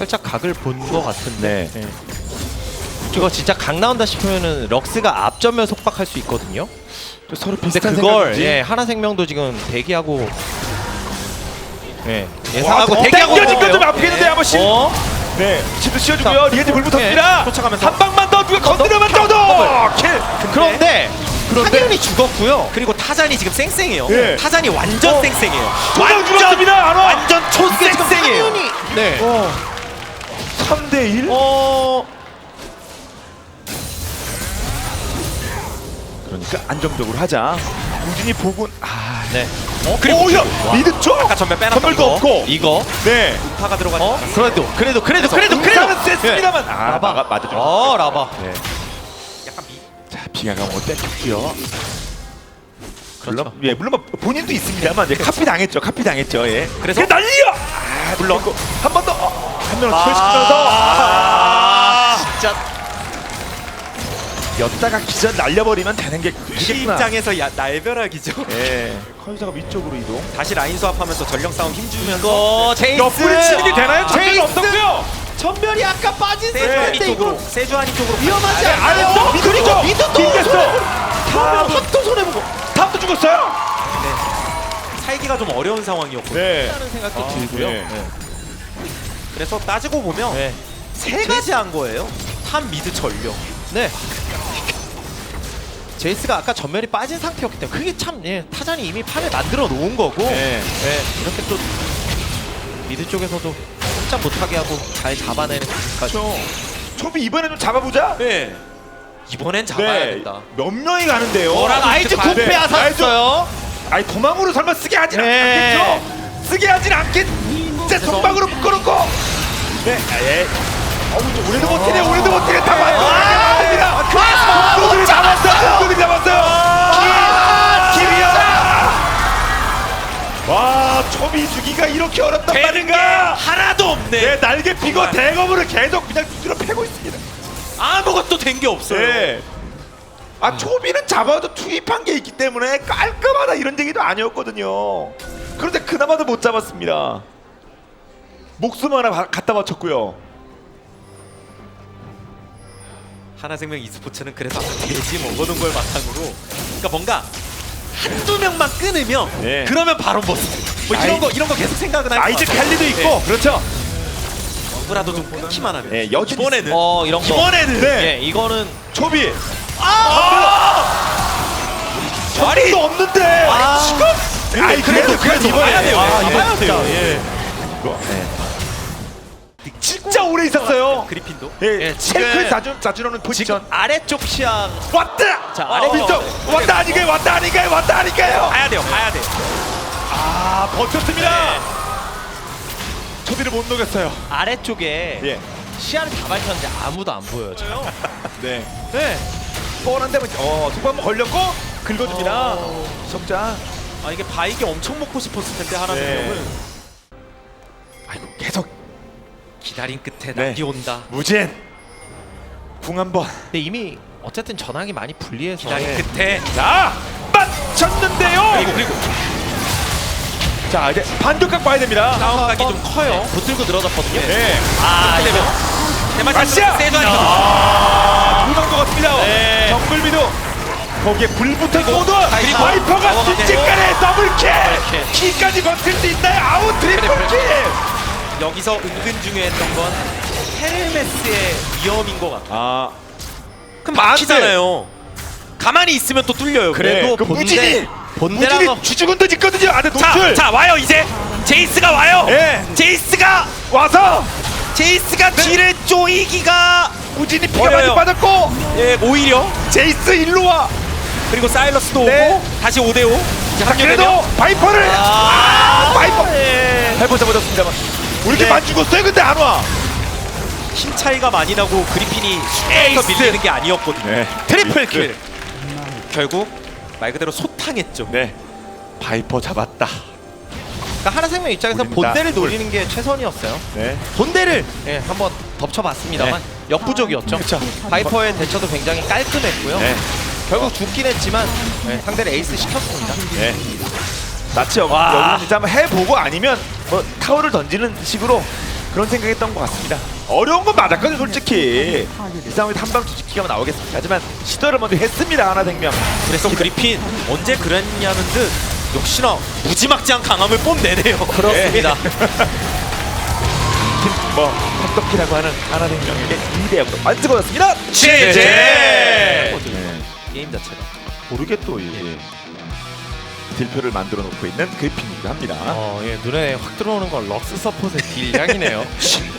살짝 각을 본 것 같은데. 네. 네. 이거 진짜 각 나온다 싶으면은 럭스가 앞전면 속박할 수 있거든요. 또 서로 근데 비슷한 그걸 생각인지. 예, 하나 생명도 지금 대기하고 예, 와, 예상하고 더 대기하고 거예요. 앞에 한 번씩. 어? 네. 지도 씌워주고요. 리엔지 불 붙었습니다. 네, 쫓아가면서. 한 방만 더 누가 건드려만 떠도 킬. 그런데 그런데- 한윤이 죽었고요. 그리고 타잔이 지금 쌩쌩해요. 예. 타잔이 완전 쌩쌩해요. 두명 죽었습니다. 안와. 완전 초쌩쌩해요. 네. 어. 3대 1. 어, 그러니까 안정적으로 하자. 우진이 보군. 아. 네. 어, 그리고 오야 미드 쪽. 아까 전멸 빼놨던 거. 없고. 이거 네. 파가 들어가지. 어? 그래도 그래도 그래도 그래도 그래도 응사는 셌습니다만. 아, 라바. 맞아 맞아. 어, 라바. 네. 약간 미. 자, 비가 가면 어땠고요. 그렇죠. 물론 예, 물론 뭐 본인도 있습니다만 예, 카피 당했죠. 카피 당했죠. 예. 그래서? 날려. 아, 물론 한번 더. 어, 한 명을 아, 투여시키면서 아, 진짜 였다가 기절 날려버리면 되는 게이 되겠구나. 입장에서 야, 날벼락이죠. 예. 컨사가 위쪽으로 이동. 다시 라인 수합하면서 전령 싸움 힘주면서 이거 제이스 옆구리 치는 게 되나요? 제이스! 없었고요. 전멸이 아까 빠진 상태인데 쪽으로 세주아니 쪽으로 위험하지 아래, 않아요? 아래쪽 미드 그리고 쪽. 미드 또 튕겼어. 그러면 합도 손해 보고 다음도 죽었어요. 살기가 좀 어려운 상황이었고 요 네. 하는 생각도 아, 들고요. 네. 그래서 따지고 보면 네. 세 가지 한 거예요. 탑 미드 전령. 네. 제이스가 아까 전멸이 빠진 상태였기 때문에 그게 참 예, 타잔이 이미 판을 만들어 놓은 거고 네. 예, 이렇게 또 미드 쪽에서도 꼼짝 못하게 하고 잘 잡아내는 까지 그렇죠. 초비 이번에 좀 잡아보자. 네. 이번엔 잡아야 된다. 몇 명이 가는데요. 뭐라도 아이즈. 쿠페 아샀어요. 아니 도망으로 설마 쓰게 하진 네. 않겠죠? 쓰게 하진 않겠. 진짜 속박으로 묶어놓고. 네. 예. 어우 좀 오래도 버티네. 오래도 버티네. 다 맞습니다. 공들이 잡았어요. 공들이 잡았어요. 와 초비 주기가 이렇게 어렵단 되는 게 말인가? 하나도 없네. 네 날개 피고 정말. 대검으로 계속 그냥 두드려 패고 있습니다. 아무것도 된 게 없어요. 네. 아 초비는 잡아도 투입한 게 있기 때문에 깔끔하다 이런 얘기도 아니었거든요. 그런데 그나마도 못 잡았습니다. 목숨 하나 바- 갖다 바쳤고요. 하나생명 e스포츠는 그래서 돼지 먹어놓은 걸 바탕으로 그러니까 뭔가 한두 명만 끊으면 네. 그러면 바로 뭐, 뭐 이런 아이- 거 이런 거 계속 생각은 할것 아이즈 같아요. 캘리도 있고 네. 그렇죠. 누구라도 좀 끊기만 하면 네, 여진 이번에는 어 이런 거. 이번에는 네. 예, 이거는 초비 아니 도 없는데. 아. 지금. 아이 그래도 그래도 이번에 봐야 돼요. 아, 네. 이번 봐야 돼요. 진짜, 예. 예. 진짜 오래 있었어요. 그리핀도 예, 예, 지금- 체크 자주 자주로는 포지션 아래쪽 시야 왔다. 자, 어, 아래 빈쪽 왔다 아니가요 왔다 아니가요 왔다 아니가요. 가야 돼요 가야 돼아 버텼습니다. 초비를 못 녹였어요. 아래쪽에 예. 시야를 다 밝혔는데 아무도 안 보여요. 지금. 네. 네. 뻔한 데면 어 속박 한번 걸렸고 긁어줍니다. 어. 석자. 아 이게 바이게 엄청 먹고 싶었을 텐데 하나생명은 기다린 끝에 네. 낙이 온다 무진. 궁 한번. 근데 이미 어쨌든 전황이 많이 불리해서 기다린 예. 끝에 자 맞췄는데요. 그리고 그리고 자 이제 반격각 봐야 됩니다. 다운각이 좀 커요 붙들고 늘어졌거든요. 네. 아 대만 아시아! 세주아니 두방것 같습니다. 네. 정글비도 거기에 불 붙은 모두 그리고 와이퍼가 순식간에 더블킬. 키까지 버틸 수 있나요? 아웃 트리플킬 여기서 은근 중요했던 건 헤르메스의 위험인 것 같아 아 그럼 막히잖아요. 가만히 있으면 또 뚫려요. 그래도 그 본대- 무진이 본대라고- 무진이 주주군도 있거든요 안에 노출. 자, 자 와요 이제. 제이스가 와요. 예. 제이스가 와서 제이스가 뒤를 쪼이기가 무진이 피가 많이 어려요. 빠졌고 예 오히려. 제이스 일로 와. 그리고 사일러스도 네. 오고 다시 5대 5 이제 자, 합류되면 그래도 바이퍼를 아, 바이퍼. 예. 해보자 보셨습니다만 왜 이렇게 네. 만 죽었어요 근데 안 와 힘 차이가 많이 나고 그리핀이 에이스. 밀리는 게 아니었거든요 네. 트리플 킬 결국 말 그대로 소탕했죠 네 바이퍼 잡았다 그러니까 하나생명 입장에서. 본대를 노리는 게 최선이었어요. 네 본대를 예, 한번 덮쳐봤습니다만 역부족이었죠. 그쵸. 바이퍼의 대처도 굉장히 깔끔했고요. 네. 결국 죽긴 했지만 예, 상대를 에이스 시켰습니다. 네. 없, 와. 여기는 진짜 한번 해보고 아니면 뭐 타워를 던지는 식으로 그런 생각했던 것 같습니다. 어려운 건 맞았거든요, 솔직히. 이 싸움에 한방 뒤집기가 나오겠습니다. 하지만 시도를 먼저 했습니다, 하나생명. 그래서 그리핀 언제 그랬냐는 듯 역시나 무지막지한 강함을 뽐내네요. 그렇습니다. 뭐 헛떡이라고 하는 하나생명에게 2대 0으로 만들어졌습니다. 제제! 네. 게임 자체가. 모르게 또 이게 딜표를 만들어 놓고 있는 그리핀이기도 합니다. 어, 예, 눈에 확 들어오는 건 럭스 서폿의 딜량이네요.